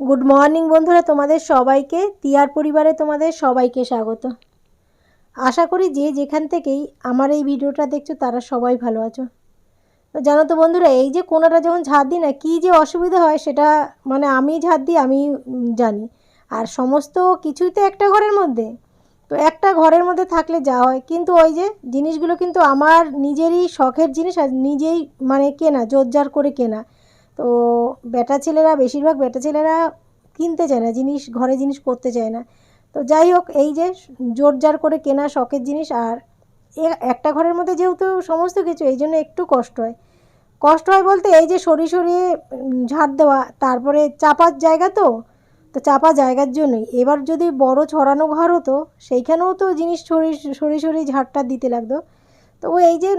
Good morning বন্ধুরা, তোমাদের সবাইকে, তিয়ার পরিবারে তোমাদের সবাইকে স্বাগত। আশা করি যে যেখান থেকেই আমার এই ভিডিওটা দেখছ, তারা সবাই ভালো আছো। তো জানো তো বন্ধুরা, এই যে কোনাটা যখন ঝাড় দিই না, কী যে অসুবিধা হয় সেটা মানে আমি ঝাড় দিই, আমি জানি। আর সমস্ত কিছুই তো একটা ঘরের মধ্যে। তো একটা ঘরের মধ্যে থাকলে যা হয়, কিন্তু ওই যে জিনিসগুলো কিন্তু আমার নিজেরই শখের জিনিস আর নিজেই মানে কেনা, জোরজার করে কেনা। তো বেটা ছেলেরা, বেশিরভাগ বেটা ছেলেরা কিনতে চায় না, জিনিস, ঘরে জিনিস করতে চায় না। তো যাই হোক, এই যে জোর জোরজার করে কেনা শখের জিনিস আর একটা ঘরের মধ্যে যেহেতু সমস্ত কিছু, এই জন্য একটু কষ্ট হয়। কষ্ট হয় বলতে এই যে সরিয়ে সরিয়ে ঝাড় দেওয়া, তারপরে চাপার জায়গা তো তো চাপা জায়গার জন্যই। এবার যদি বড় ছড়ানো ঘর হতো, সেইখানেও তো জিনিস সরিয়ে সরিয়ে সরিয়ে ঝাড়টা দিতে লাগতো। তো এই যে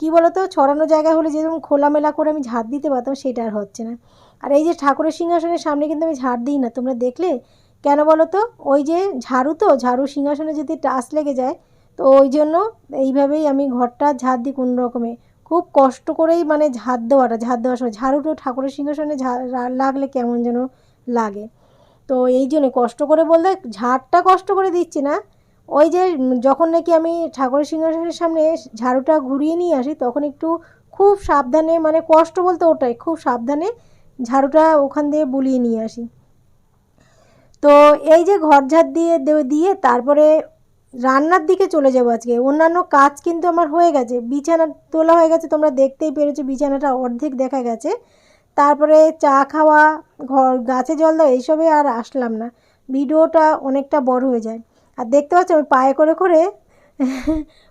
কী বলতো, ছড়ানো জায়গা হলে যেরকম খোলামেলা করে আমি ঝাড় দিতে পারতাম, সেটা আর হচ্ছে না। আর এই যে ঠাকুরের সিংহাসনের সামনে কিন্তু আমি ঝাড় দিই না, তোমরা দেখলে? কেন বলো তো ওই যে ঝাড়ু তো, ঝাড়ু সিংহাসনে যদি টাচ লেগে যায়, তো ওই জন্য এইভাবেই আমি ঘরটা ঝাড় দিই কোনো রকমে। খুব কষ্ট করেই মানে ঝাড় দেওয়াটা, ঝাড় দেওয়ার সময়। ঝাড়ুটো ঠাকুরের সিংহাসনে ঝাড় লাগলে কেমন যেন লাগে। তো এই জন্য কষ্ট করে বলতে ঝাড়টা কষ্ট করে দিচ্ছি না ওই যে যখন নাকি আমি ঠাকুরের সিংহাসনের সামনে ঝাড়ুটা ঘুরিয়ে নিয়ে আসি, তখন একটু খুব সাবধানে মানে কষ্ট বলতে ওটাই, খুব সাবধানে ঝাড়ুটা ওখান দিয়ে বুলিয়ে নিয়ে আসি। তো এই যে ঘর ঝাড় দিয়ে দিয়ে তারপরে রান্নার দিকে চলে যাব আজকে। অন্যান্য কাজ কিন্তু আমার হয়ে গেছে। বিছানা তোলা হয়ে গেছে, তোমরা দেখতেই পেরেছ, বিছানাটা অর্ধেক দেখা গেছে। তারপরে চা খাওয়া, ঘর, গাছে জল দেওয়া, এইসবে আর আসলাম না। ভিডিওটা অনেকটা বড় হয়ে যায়। আর দেখতে পাচ্ছ আমি পায়ে করে করে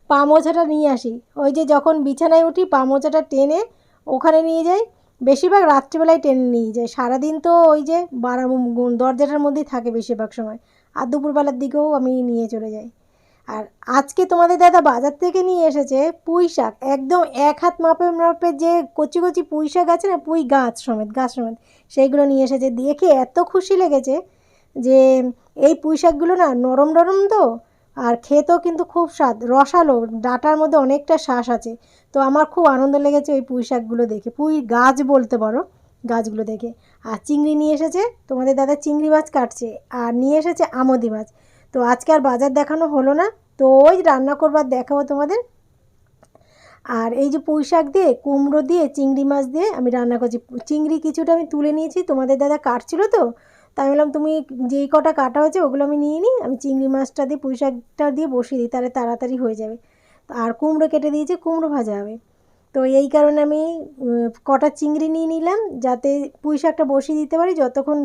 পা মোছাটা নিয়ে আসি। ওই যে যখন বিছানায় উঠি, পা মোছাটা টেনে ওখানে নিয়ে যাই। বেশিরভাগ রাত্রিবেলায় টেনে নিয়ে যাই। সারাদিন তো ওই যে বারা দরজাটার মধ্যেই থাকে বেশিরভাগ সময়। আর দুপুরবেলার দিকেও আমি নিয়ে চলে যাই। আর আজকে তোমাদের দাদা বাজার থেকে নিয়ে এসেছে পুঁই শাক। একদম এক হাত মাপে মাপে যে কচি কচি পুঁই শাক আছে না, পুঁই গাছ সমেত গাছ সমেত, সেইগুলো নিয়ে এসেছে। দেখে এত খুশি লেগেছে যে এই পুঁই শাকগুলো না নরম নরম তো, আর খেতেও কিন্তু খুব স্বাদ। রসালো, ডাটার মধ্যে অনেকটা শ্বাস আছে। তো আমার খুব আনন্দ লেগেছে ওই পুঁই শাকগুলো দেখে। পুঁই গাছ বলতে পারো, গাছগুলো দেখে। আর চিংড়ি নিয়ে এসেছে, তোমাদের দাদা চিংড়ি মাছ কাটছে, আর নিয়ে এসেছে আমদি মাছ। তো আজকে আর বাজার দেখানো হলো না, তো ওই রান্না করবার দেখাবো তোমাদের। আর এই যে পুঁই শাক দিয়ে, কুমড়ো দিয়ে, চিংড়ি মাছ দিয়ে আমি রান্না করছি। চিংড়ি কিছুটা আমি তুলে নিয়েছি, তোমাদের দাদা কাটছিল তো তাই বললাম তুমি যেই কটা কাটা হয়েছে ওগুলো আমি নিয়ে নিই, আমি চিংড়ি মাছটা দিয়ে পুঁই শাকটা দিয়ে বসিয়ে দিই, তাহলে তাড়াতাড়ি হয়ে যাবে। আর কুমড়ো কেটে দিয়েছি, কুমড়ো ভাজা হবে। তো এই কারণে আমি কটা চিংড়ি নিয়ে নিলাম, যাতে পুঁই শাকটা বসিয়ে দিতে পারি, যতক্ষণ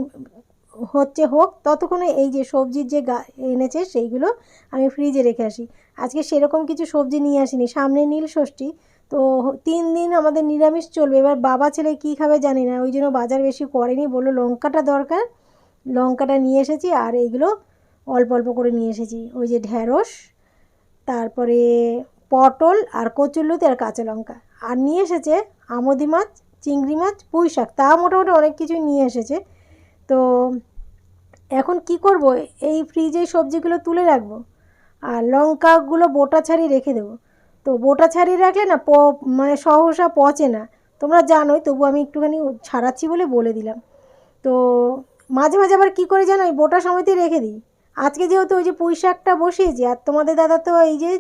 হচ্ছে হোক, ততক্ষণে এই যে সবজির যে গা, এনেছে সেইগুলো আমি ফ্রিজে রেখে আসি। আজকে সেরকম কিছু সবজি নিয়ে আসিনি, সামনে নীল ষষ্ঠী, তো তিন দিন আমাদের নিরামিষ চলবে। এবার বাবা ছেলে কী খাবে জানি না, ওই জন্য বাজার বেশি করেনি, বলল লঙ্কাটা দরকার লঙ্কাটা নিয়ে এসেছি আর এইগুলো অল্প অল্প করে নিয়ে এসেছি। ওই যে ঢ্যাঁড়স তারপরে পটল আর কচুরলতি আর কাঁচা লঙ্কা। আর নিয়ে এসেছে আমদি মাছ, চিংড়ি মাছ, পুঁই শাক। তা মোটামুটি অনেক কিছুই নিয়ে এসেছে। তো এখন কি করব? এই ফ্রিজে সবজিগুলো তুলে রাখব আর লঙ্কাগুলো বোটা ছাড়িয়ে রেখে দেবো। তো বোটা ছাড়িয়ে রাখলে না প মানে সহসা পচে না। তোমরা জানোই, তবু আমি একটুখানি ছাড়াচ্ছি বলে বলে দিলাম। তো মাঝে মাঝে আবার কী করে জানো, ওই বোটা সমেতই রেখে দিই। আজকে যেহেতু ওই যে পুঁই শাকটা বসিয়েছি, আর তোমাদের দাদা তো এই যে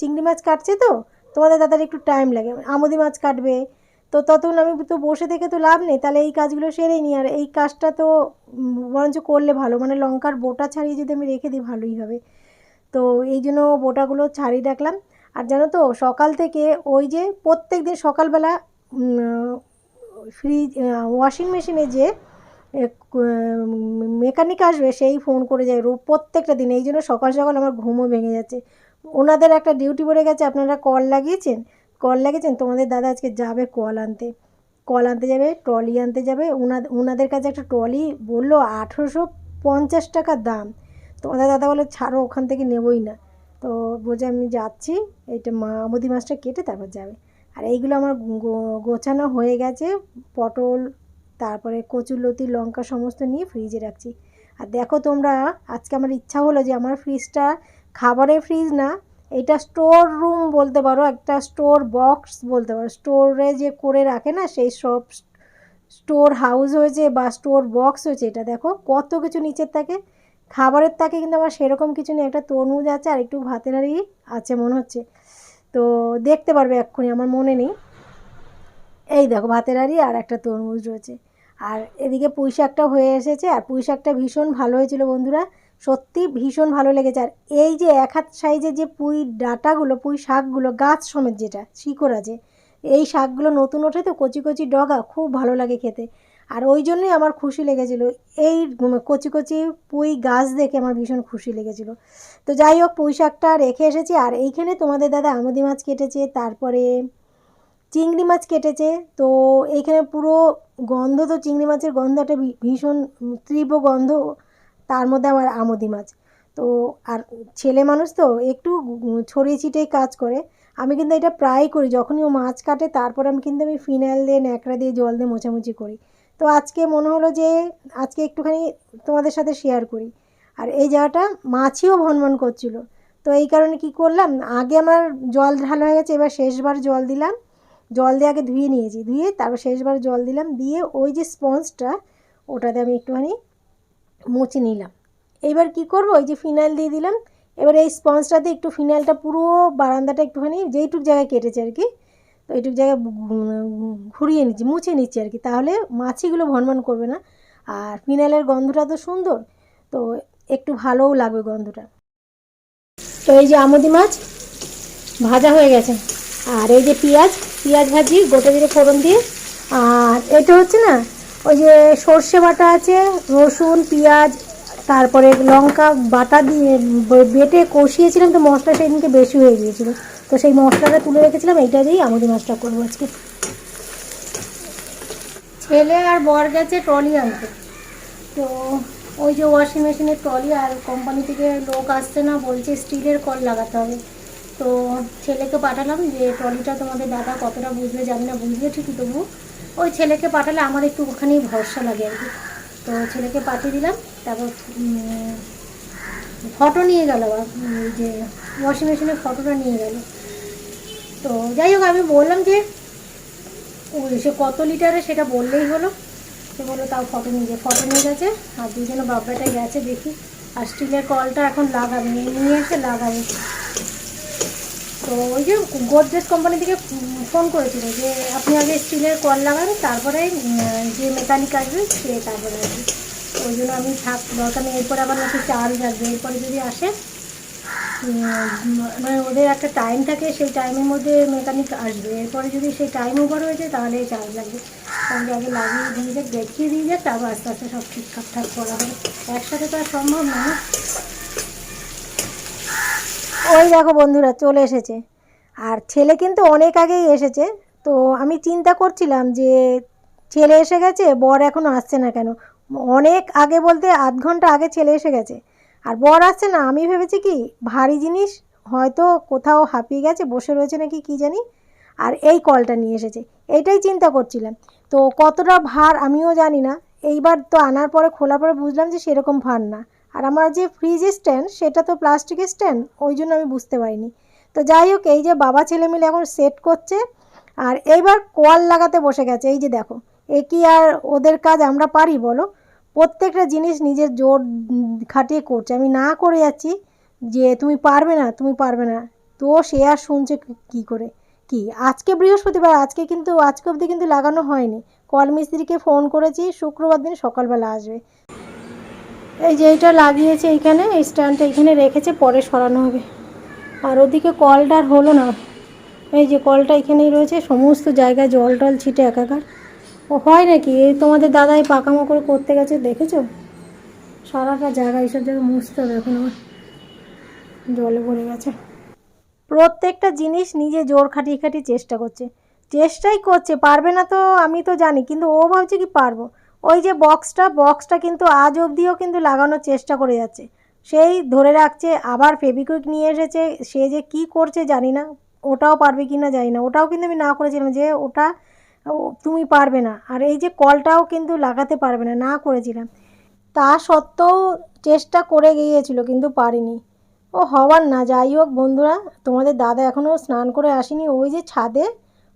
চিংড়ি মাছ কাটছে তো, তোমাদের দাদার একটু টাইম লাগে। আমুদি মাছ কাটবে, তো ততক্ষণ আমি তো বসে থেকে তো লাভ নেই, তাহলে এই কাজগুলো সেরেই নিই। আর এই কাজটা তো বরঞ্চ করলে ভালো মানে লঙ্কার বোটা ছাড়িয়ে যদি আমি রেখে দিই, ভালোই হবে। তো এই জন্য বোটাগুলো ছাড়িয়ে রাখলাম। আর জানো তো, সকাল থেকে ওই যে প্রত্যেক দিন সকালবেলা ফ্রিজ ওয়াশিং মেশিনে যে মেকানিক আসবে, সেই ফোন করে যায় রো প্রত্যেকটা দিন। এই জন্য সকাল সকাল আমার ঘুমও ভেঙে যাচ্ছে। ওনাদের একটা ডিউটি পড়ে গেছে, আপনারা কল লাগিয়েছেন? কল লাগিয়েছেন? তোমাদের দাদা আজকে যাবে কল আনতে। কল আনতে যাবে ট্রলি আনতে যাবে। ওনাদের ওনাদের কাছে একটা ট্রলি বলল, আঠেরোশো পঞ্চাশ টাকা দাম। তোমাদের দাদা বলে, ছাড়ো, ওখান থেকে নেবই না। তো বলছে, আমি যাচ্ছি। এইটা মা আমুদি মাছটা কেটে তারপর যাবে। আর এইগুলো আমার গোছানো হয়ে গেছে, পটল তারপরে কচুরলতি, লঙ্কা সমস্ত নিয়ে ফ্রিজে রাখছি। আর দেখো তোমরা, আজকে আমার ইচ্ছা হলো যে আমার ফ্রিজটা খাবারের ফ্রিজ না, এটা স্টোর রুম বলতে পারো, একটা স্টোর বক্স বলতে পারো। স্টোরে যে করে রাখে না, সেই সব স্টোর হাউস হয়েছে বা স্টোর বক্স হয়েছে, এটা দেখো কত কিছু নিচের থাকে। খাবারের তাকে কিন্তু আমার সেরকম কিছু নেই, একটা তরমুজ আছে আর একটু ভাতের হাঁড়ি আছে মনে হচ্ছে। তো দেখতে পারবে এক্ষুনি, আমার মনে নেই। এই দেখো, ভাতের হাঁড়ি আর একটা তরমুজ রয়েছে। আর এদিকে পুঁই শাকটা হয়ে এসেছে, আর পুঁই শাকটা ভীষণ ভালো হয়েছিল বন্ধুরা। সত্যি ভীষণ ভালো লেগেছে। আর এই যে এক হাত সাইজের যে পুঁই ডাটাগুলো, পুঁই শাকগুলো, গাছ সমেত যেটা, শিকড় আছে, এই শাকগুলো নতুন ওঠে তো কচি কচি ডগা, খুব ভালো লাগে খেতে। আর ওই জন্যই আমার খুশি লেগেছিল। এই কচি কচি পুঁই গাছ দেখে আমার ভীষণ খুশি লেগেছিল। তো যাই হোক পুঁই শাকটা রেখে এসেছি। আর এইখানে তোমাদের দাদা আমুদি মাছ কেটেছে, তারপরে চিংড়ি মাছ কেটেছে। তো এইখানে পুরো গন্ধ, তো চিংড়ি মাছের গন্ধ একটা ভীষণ তীব্র গন্ধ, তার মধ্যে আমার আমুদি মাছ। তো আর ছেলে মানুষ তো একটু ছড়িয়ে ছিটিয়ে কাজ করে। আমি কিন্তু এটা প্রায় করি, যখনই ও মাছ কাটে, তারপর আমি কিন্তু আমি ফিনাইল দিয়ে, ন্যাকড়া দিয়ে, জল দিয়ে মোছামুছি করি। তো আজকে মনে হলো যে, আজকে একটুখানি তোমাদের সাথে শেয়ার করি। আর এই জায়গাটা মাছিও ভনভন করছিল। তো এই কারণে কি করলাম, আগে আমার জল ঢালা হয়ে গেছে, এবার শেষবার জল দিলাম। জল দিয়ে আগে ধুয়ে নিয়েছি। ধুয়ে তারপর শেষবার জল দিলাম, দিয়ে ওই যে স্পঞ্জটা, ওটাতে আমি একটুখানি মুছে নিলাম। এবার কি করব? ওই যে ফিনাইল দিয়ে দিলাম। এবার এই স্পঞ্জটাতে একটু ফিনাইলটা পুরো বারান্দাটা একটুখানি যেইটুক জায়গায় কেটেছে আর কি, তো এইটুক জায়গায় ঘুরিয়ে নিচ্ছি, মুছে নিচ্ছি আর কি। তাহলে মাছিগুলো ভনভন করবে না। আর ফিনাইলের গন্ধটা তো সুন্দর, তো একটু ভালোও লাগবে গন্ধটা। তো এই যে আমুদি মাছ ভাজা হয়ে গেছে। আর এই যে পেঁয়াজ পেঁয়াজ ভাজি, গোটা জিরে ফোড়ন দিয়ে। আর এটা হচ্ছে না, ওই যে সর্ষে বাটা আছে, রসুন, পেঁয়াজ, তারপরে লঙ্কা বাটা দিয়ে বেটে কষিয়েছিলাম, তো মশলা সেদিনকে বেশি হয়ে গিয়েছিল। তো সেই মশলাটা তুলে রেখেছিলাম, এইটা দিয়েই আমাদের মাছটা করব আজকে। ছেলে আর বর গেছে ট্রলি আনতে। তো ওই যে ওয়াশিং মেশিনের ট্রলি আর কোম্পানি থেকে লোক আসছে না, বলছে স্টিলের কল লাগাতে হবে। তো ছেলেকে পাঠালাম যে ট্রলিটা তোমাদের দাদা কতটা বুঝবে জানি না, বুঝবে ঠিকই তবু ওই ছেলেকে পাঠালে আমার একটু ওখানেই ভরসা লাগে আর কি। তো ছেলেকে পাঠিয়ে দিলাম, তারপর ফটো নিয়ে গেল ওই যে ওয়াশিং মেশিনে ফটোটা নিয়ে গেল। তো যাই হোক, আমি বললাম যে ওই সে কত লিটারে সেটা বললেই হলো। সে বলল, তাও ফটো নিয়ে যায় ফটো নিয়ে গেছে, আর দুজনে বাব্বাটা গেছে দেখি। আর স্টিলের কলটা এখন লাগাবে, নিয়ে এসে লাগাবে। তো ওই যে গোদরেজ কোম্পানি থেকে ফোন করেছিল যে, আপনি আগে স্টিলের কল লাগান, তারপরে যে মেকানিক আসবে, সে তারপরে আসবে। ওই জন্য আমি থাক, দরকার নেই, এরপরে আবার নাকি চার্জ আসবে এরপরে যদি আসে মানে ওদের একটা টাইম থাকে, সেই টাইমের মধ্যে মেকানিক আসবে। এরপরে যদি সেই টাইম ওভার হয়ে যায়, তাহলে চার্জ লাগবে। তাহলে আগে লাগিয়ে দিয়ে যাক দেখিয়ে দিয়ে যাক তারপর আস্তে আস্তে সব ঠিকঠাক ঠাক করা হবে। একসাথে তো আর সম্ভব না। ওই দেখো বন্ধুরা, চলে এসেছে। আর ছেলে কিন্তু অনেক আগেই এসেছে, তো আমি চিন্তা করছিলাম যে ছেলে এসে গেছে, বর এখনও আসছে না কেন? অনেক আগে বলতে আধ ঘণ্টা আগে ছেলে এসে গেছে। আর বর আসছে না, আমি ভেবেছি কি ভারী জিনিস, হয়তো কোথাও হাঁপিয়ে গেছে, বসে রয়েছে নাকি কি জানি? আর এই কলটা নিয়ে এসেছে এইটাই চিন্তা করছিলাম। তো কতটা ভার আমিও জানি না, এইবার তো আনার পরে, খোলার পরে বুঝলাম যে সেরকম ভার না। আর আমার যে ফ্রিজ স্ট্যান্ড সেটা তো প্লাস্টিকের স্ট্যান্ড ওই জন্য আমি বুঝতে পারিনি। তো যাই হোক, এই যে বাবা ছেলে মিলে এখন সেট করছে, আর এইবার কল লাগাতে বসে গেছে। এই যে দেখো, এ কি আর ওদের কাজ আমরা পারি বলো? প্রত্যেকটা জিনিস নিজের জোর খাটিয়ে করছে। আমি না করে যাচ্ছি যে তুমি পারবে না, তুমি পারবে না। তো সে আর শুনছে কি করে? কি? আজকে বৃহস্পতিবার, আজকে কিন্তু, আজকে অবধি কিন্তু লাগানো হয়নি। কল মিস্ত্রিকে ফোন করেছি, শুক্রবার দিন সকালবেলা আসবে। এই যে এইটা লাগিয়েছে এইখানে এই স্ট্যান্ডটা এখানে রেখেছে, পরে সরানো হবে। আর ওদিকে কলটা আর হলো না। এই যে কলটা এখানেই রয়েছে, সমস্ত জায়গায় জল টল ছিটে একাকার। ও, হয় নাকি? এই তোমাদের দাদাই পাকামো করে করতে গেছে, দেখেছ? সারাটা জায়গা, এইসব জায়গায় মুছতে হবে এখন আমার জলে ভরে গেছে। প্রত্যেকটা জিনিস নিজে জোর খাটিয়ে খাটিয়ে চেষ্টা করছে। চেষ্টাই করছে, পারবে না তো, আমি তো জানি, কিন্তু ও ভাবছে কি পারব? ওই যে বক্সটা বক্সটা কিন্তু আজ অবধিও কিন্তু লাগানোর চেষ্টা করে যাচ্ছে। সেই ধরে রাখছে, আবার ফেবিকুইক নিয়ে এসেছে, সে যে কি করছে জানি না, ওটাও পারবে কি না জানি না। ওটাও কিন্তু আমি না করেছিলাম যে ওটা তুমি পারবে না। আর এই যে কলটাও কিন্তু লাগাতে পারবে না না করেছিলাম। তা সত্ত্বেও চেষ্টা করে গিয়েছিল, কিন্তু পারিনি। ও হওয়ার না, যাই হোক বন্ধুরা, তোমাদের দাদা এখনও স্নান করে আসেনি। ওই যে ছাদে,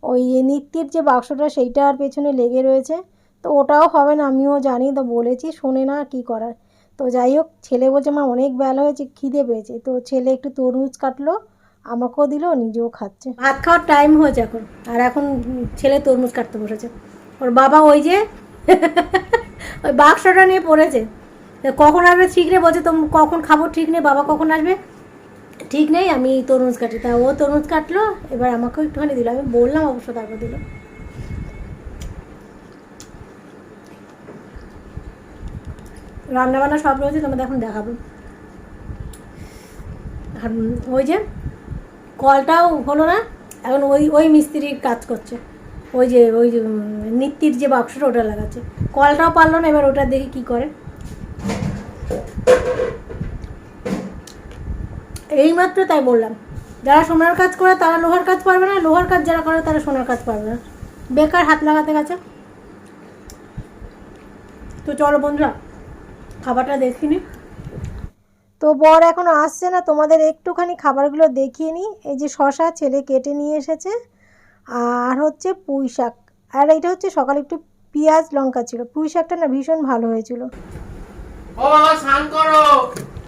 ওই নিত্যের যে বাক্সটা, সেইটার পেছনে লেগে রয়েছে। তো ওটাও হবে না, আমিও জানি, তো বলেছি শোনে না কি করার। তো যাই হোক, ছেলে বলছে, মা, অনেক বেলা হয়েছে, খিদে পেয়েছে। তো ছেলে একটু তরমুজ কাটলো, আমাকেও দিল, নিজেও খাচ্ছে। ভাত খাওয়ার টাইম হয়েছে এখন, আর এখন ছেলে তরমুজ কাটতে বসেছে। ওর বাবা ওই যে, ওই বাক্সটা নিয়ে পড়েছে। কখন আসবে ঠিক নেই, বলছে তো কখন খাব ঠিক নেই, বাবা কখন আসবে? ঠিক নেই, আমি তরমুজ কাটি, তা ও তরমুজ কাটলো, এবার আমাকেও একটুখানি দিল, আমি বললাম অবশ্য তারপর দিল। রান্নাবান্না সব রয়েছে, তোমাদের এখন দেখাবো। আর ওই যে কলটাও হলো না, এখন ওই ওই মিস্ত্রির কাজ করছে। ওই যে ওই যে নিত্যির যে বাক্সটা ওটা লাগাচ্ছে। কলটাও পারল না, এবার ওটা দেখি কি করে। এইমাত্র তাই বললাম, যারা সোনার কাজ করে তারা লোহার কাজ পারবে না, লোহার কাজ যারা করে তারা সোনার কাজ পারবে না। বেকার হাত লাগাতে গেছে। তো চলো বন্ধুরা খাবারটা দেখিনি। তো বর এখন আসছে না তোমাদের একটুখানি খাবারগুলো দেখিয়ে নিই। এই যে শশা ছেলে কেটে নিয়ে এসেছে আর হচ্ছে পুঁই শাক। আর এটা হচ্ছে সকালে একটু পেঁয়াজ লঙ্কা ছিল। পুঁই শাকটা না ভীষণ ভালো হয়েছিল। ও বাবা স্নান করো।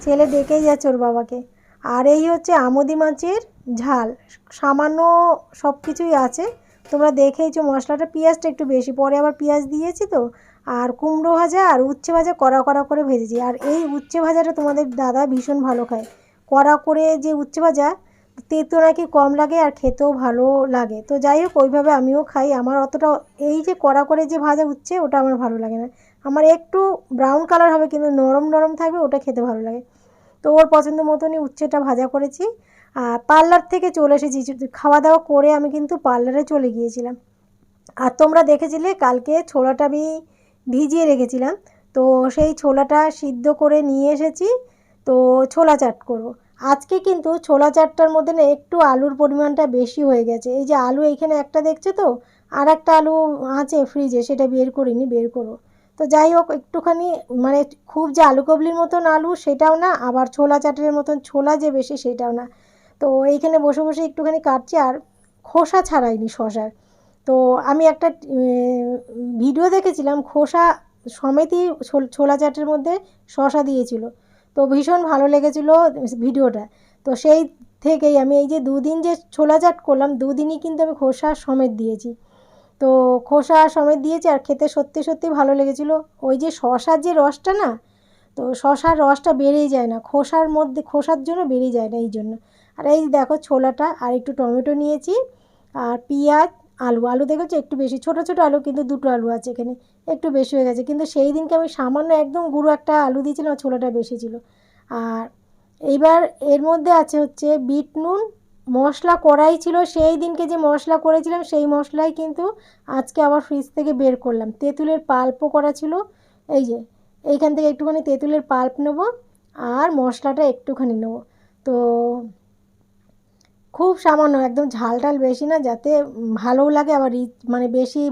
ছেলে ডেকেই যাচ্ছে ওর বাবাকে। আর এই হচ্ছে আমদি মাছের ঝাল। সামান্য সব কিছুই আছে। তোমরা দেখেইছো মশলাটা। পেঁয়াজটা একটু বেশি। পরে আবার পেঁয়াজ দিয়েছি তো আর কুমড়ো ভাজা আর উচ্ছে ভাজা কড়া কড়া করে ভেজেছি। আর এই উচ্ছে ভাজাটা তোমাদের দাদা ভীষণ ভালো খায়। কড়া করে যে উচ্ছে ভাজা তেতো নাকি কম লাগে আর খেতেও ভালো লাগে। তো যাই হোক, ওইভাবে আমিও খাই। আমার অতটা এই যে কড়া করে যে ভাজা উচ্ছে, ওটা আমার ভালো লাগে না। আমার একটু ব্রাউন কালার হবে, কিন্তু নরম নরম থাকবে, ওটা খেতে ভালো লাগে। তো ওর পছন্দ মতনই উচ্ছেটা ভাজা করেছি। আর পার্লার থেকে চলে এসেছি। খাওয়া দাওয়া করে আমি কিন্তু পার্লারে চলে গিয়েছিলাম। আর তোমরা দেখেছিলে, কালকে ছোলাটা আমি ভিজিয়ে রেখেছিলাম। তো সেই ছোলাটা সিদ্ধ করে নিয়ে এসেছি। তো ছোলা চাট করব। আজকে কিন্তু ছোলা চাটটার মধ্যে না একটু আলুর পরিমাণটা বেশি হয়ে গেছে। এই যে আলু এখানে একটা দেখছে তো? আর একটা আলু আছে ফ্রিজে সেটা বের করিনি, বের করব। তো যাই হোক, একটুখানি মানে খুব যে আলু কবলির মতন আলু সেটাও না, আবার ছোলা চাটের মতন ছোলা যে বেশি সেটাও না। তো এইখানে বসে বসে একটুখানি কাটছি আর খোসা ছাড়াইনি শশার। তো আমি একটা ভিডিও দেখেছিলাম, খোসা সমেতই ছোলা চাটের মধ্যে শশা দিয়েছিল। তো ভীষণ ভালো লেগেছিল ভিডিওটা। তো সেই থেকেই আমি এই যে দুদিন যে ছোলা চাট করলাম, দুদিনই কিন্তু আমি খোসা সমেত দিয়েছি। তো খোসা সমেত দিয়েছি আর খেতে সত্যি সত্যি ভালো লেগেছিল। ওই যে শশার যে রসটা না, তো শশার রসটা বেড়েই যায় না, খোসার মধ্যে, খোসার জন্য বেরিয়ে যায় না এই জন্য। আর এই দেখো ছোলাটা, আর একটু টমেটো নিয়েছি, আর পেঁয়াজ আলু আলু দেখেছ? একটু বেশি। ছোট ছোট আলু, কিন্তু দুটো আলু আছে এখানে। একটু বেশি হয়ে গেছে। কিন্তু সেই দিনকে আমি সামান্য একদম গুঁড়ো একটা আলু দিয়েছিলাম, আর ছোলাটা বেশি ছিল। আর এইবার এর মধ্যে আছে হচ্ছে বিট নুন, মশলা করাই ছিল। সেই দিনকে যে মশলা করেছিলাম, সেই মশলাই কিন্তু আজকে আবার ফ্রিজ থেকে বের করলাম। তেঁতুলের পাল্পও করা ছিল। এই যে, এইখান থেকে একটুখানি তেঁতুলের পাল্প নেব, আর মশলাটা একটুখানি নেব। তো খুব সামান্য, একদম ঝাল টাল বেশি না, যাতে ভালোও লাগে, আবার রিচ মানে বেশি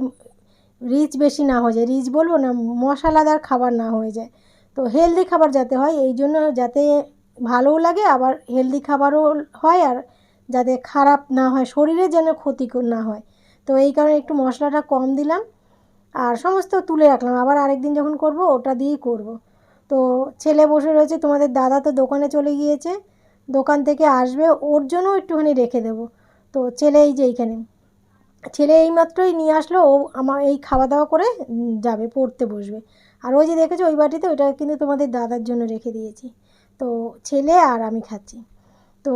রিচ বেশি না হয়ে যায়। রিচ বলব না, মশলাদার খাবার না হয়ে যায়। তো হেলদি খাবার যাতে হয়, এই জন্য যাতে ভালোও লাগে, আবার হেলদি খাবারও হয়, আর যাতে খারাপ না হয়, শরীরে যেন ক্ষতি না হয়। তো এই কারণে একটু মশলাটা কম দিলাম, আর সমস্ত তুলে রাখলাম। আবার আরেকদিন যখন করব, ওটা দিয়েই করব। তো ছেলে বসে রয়েছে, তোমাদের দাদা তো দোকানে চলে গিয়েছে দোকান থেকে আসবে, ওর জন্যও একটুখানি রেখে দেবো। তো ছেলে এই যে এইখানে। ছেলে এইমাত্রই নিয়ে আসলো, ও আমার এই খাওয়া দাওয়া করে যাবে, পড়তে বসবে। আর ওই যে দেখেছ, ওই বাটিতে ওইটা কিন্তু তোমাদের দাদার জন্য রেখে দিয়েছি। তো ছেলে আর আমি খাচ্ছি। তো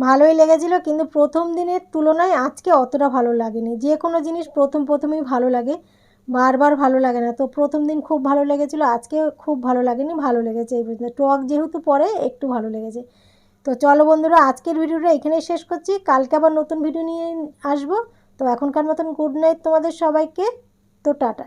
ভালোই লেগেছিলো, কিন্তু প্রথম দিনের তুলনায় আজকে অতটা ভালো লাগেনি। যে কোনো জিনিস প্রথম প্রথমেই ভালো লাগে, বারবার ভালো লাগে না। তো প্রথম দিন খুব ভালো লেগেছিলো, আজকে খুব ভালো লাগেনি, ভালো লেগেছে এই পর্যন্ত। টক যেহেতু পরে, একটু ভালো লেগেছে। তো চলো বন্ধুরা, আজকের ভিডিওটা এখানেই শেষ করছি। কালকে আবার নতুন ভিডিও নিয়ে আসব। তো এখনকার মতন গুড নাইট তোমাদের সবাইকে। তো টাটা।